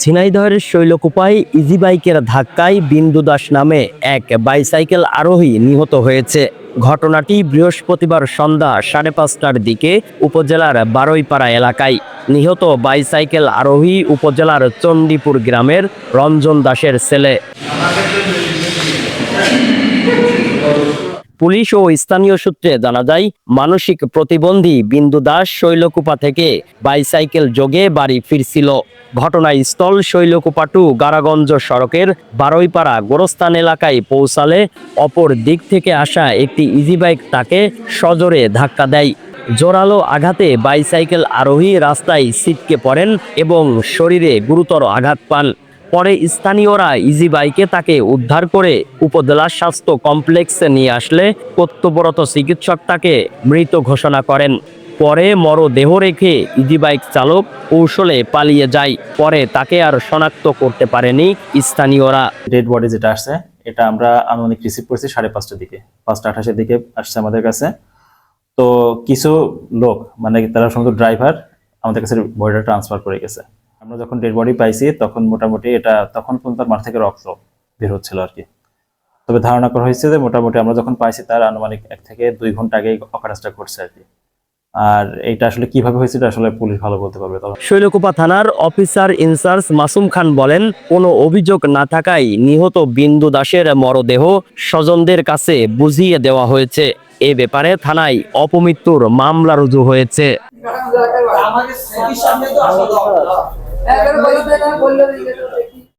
ঝিনাইদহের শৈলকুপায় ইজি বাইকের ধাক্কায় বিন্দু দাস নামে এক বাইসাইকেল আরোহী নিহত হয়েছে। ঘটনাটি বৃহস্পতিবার সন্ধ্যা সাড়ে পাঁচটার দিকে উপজেলার বারৈপাড়া এলাকায়। নিহত বাইসাইকেল আরোহী উপজেলার চণ্ডীপুর গ্রামের রঞ্জন দাসের ছেলে। পুলিশ ও স্থানীয় সূত্রে জানা যায়, মানসিক প্রতিবন্ধী বিন্দু দাস শৈলকুপা থেকে বাইসাইকেল যোগে বাড়ি ফিরছিল। ঘটনাস্থল শৈলকুপা টু গারাগঞ্জ সড়কের বারৈপাড়া গোরস্থান এলাকায় পৌঁছালে অপর দিক থেকে আসা একটি ইজি বাইক তাকে সজোরে ধাক্কা দেয়। জোরালো আঘাতে বাইসাইকেল আরোহী রাস্তায় ছিটকে পড়েন এবং শরীরে গুরুতর আঘাত পান। পরে স্থানীয়রা ইজি বাইকে তাকে উদ্ধার করে উপজেলা স্বাস্থ্য কমপ্লেক্সে নিয়ে আসলে কর্তব্যরত চিকিৎসক তাকে মৃত ঘোষণা করেন। পরে মরদেহ রেখে ইজি বাইক চালক কৌশলে পালিয়ে যায়। পরে তাকে আর শনাক্ত করতে পারেনি স্থানীয়রা। ডেড বডি যেটা আসছে, এটা আমরা আনুমানিক রিসিভ করছি সাড়ে পাঁচটার দিকে, পাঁচটা আঠাশের দিকে আসছে আমাদের কাছে। তো কিছু লোক মানে তারা সম্ভবত ড্রাইভার আমাদের কাছে বডিটা ট্রান্সফার করে গেছে। আমরা যখন ডেড বডি পাইছি তখন মোটামুটি এটা তখন পর্যন্ত তার মাথা থেকে রক্ত বের হচ্ছিল আর কি। তবে ধারণা করা হয়েছে যে মোটামুটি আমরা যখন পাইছি তার আনুমানিক এক থেকে দুই ঘণ্টা আগেই অকারেজটা ঘটছে আর কি। আর এটা আসলে কীভাবে হয়েছে এটা আসলে পুলিশ ভালো বলতে পারবে তবে। শৈলকুপা থানার অফিসার ইনচার্জ মাসুম খান বলেন কোনো অভিযোগ না থাকায় নিহত বিন্দু দাসের মরদেহ স্বজনদের কাছে বুঝিয়ে দেওয়া হয়েছে। এ ব্যাপারে থানায় অপমৃত্যুর মামলা রুজু হয়েছে। বললে